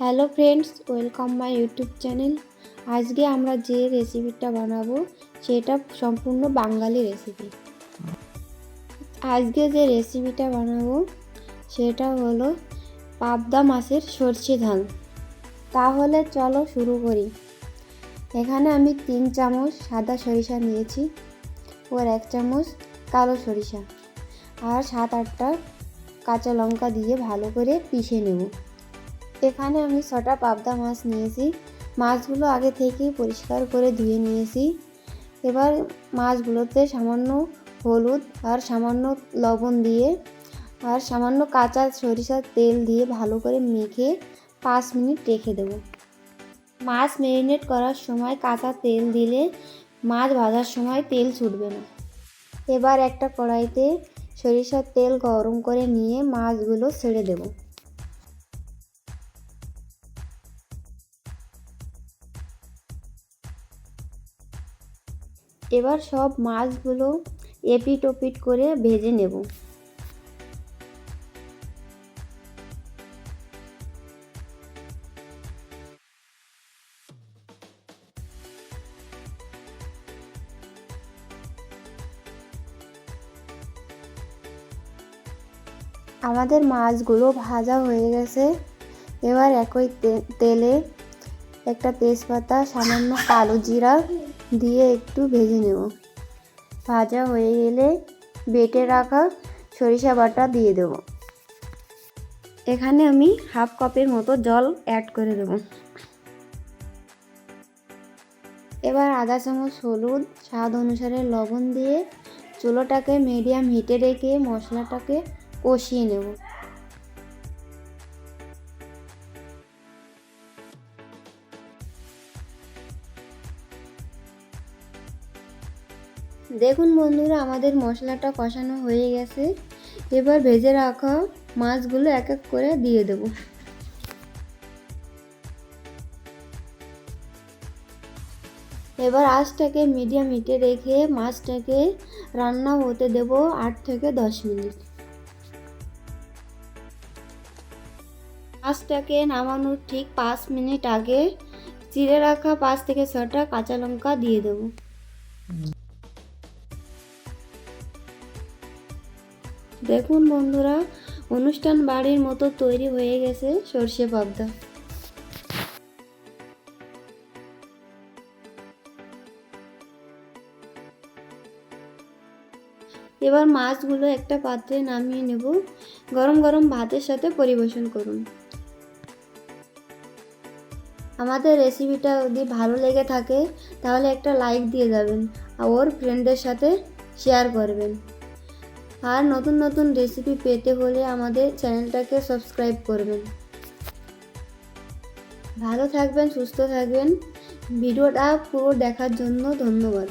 Hello friends, welcome my YouTube channel. আজকে আমরা যে রেসিপিটা বানাবো, সেটা সম্পূর্ণ বাঙালি রেসিপি। আজকে যে রেসিপিটা বানাবো, সেটা হলো পাবদা মাছের সর্ষে ঝাল। তাহলে চলো শুরু করি। এখানে আমি তিন চামচ সাদা সরিষা নিয়েছি ওর এক চামচ কালো সরিষা। আর সাত আটটা কাঁচা লঙ্কা দিয়ে ভালো করে পিষে নেব। এখানে আমি ছটা পাবদা মাছ নিয়েছি। মাছগুলো আগে থেকেই পরিষ্কার করে ধুয়ে নিয়েছি। এবার মাছগুলোতে সামান্য হলুদ আর সামান্য লবণ দিয়ে আর সামান্য কাঁচা সরিষার তেল দিয়ে ভালো করে মেখে পাঁচ মিনিট রেখে দেব। মাছ ম্যারিনেট করার সময় কাঁচা তেল দিলে মাছ ভাজার সময় তেল ছুটবে না। এবার একটা কড়াইতে সরিষার তেল গরম করে নিয়ে মাছগুলো ছেড়ে দেবো। এবার সব মাছগুলো এপিট ওপিট করে ভেজে নেব। আমাদের মাছগুলো ভাজা হয়ে গেছে। এবার একই তেলে একটা তেজপাতা, সামান্য কালো জিরা দিয়ে একটু ভেজে নেব। ভাজা হয়ে গেলে বেটে রাখা সরিষা বাটা দিয়ে দেব। এখানে আমি হাফ কাপের মতো জল অ্যাড করে দেব। এবার আধা চামচ, হলুদ, স্বাদ অনুসারে লবণ দিয়ে চুলোটাকে মিডিয়াম হিটে রেখে মশলাটাকে কষিয়ে নেব। দেখুন বন্ধুরা, আমাদের মশলাটা কষানো হয়ে গেছে। এবার ভেজে রাখা মাছগুলো এক এক করে দিয়ে দেব। এবার আঁচটাকে মিডিয়াম হিটে রেখে মাছটাকে রান্না হতে দেব আট থেকে দশ মিনিট। মাছটাকে নামানোর ঠিক পাঁচ মিনিট আগে চিড়ে রাখা পাঁচ থেকে ছটা কাঁচা লঙ্কা দিয়ে দেবো। দেখুন বন্ধুরা, অনুষ্ঠান বাড়ির মতো তৈরি হয়ে গেছে সর্ষে পাবদা। এবার মাছগুলো একটা পাত্রে নামিয়ে নেব। গরম গরম ভাতের সাথে পরিবেশন করুন। আমাদের রেসিপিটা যদি ভালো লেগে থাকে, তাহলে একটা লাইক দিয়ে যাবেন। আর ওর ফ্রেন্ডদের সাথে শেয়ার করবেন। আর নতুন নতুন রেসিপি পেতে হলে আমাদের চ্যানেলটাকে সাবস্ক্রাইব করবেন। ভালো থাকবেন, সুস্থ থাকবেন। ভিডিওটা পুরো দেখার জন্য ধন্যবাদ।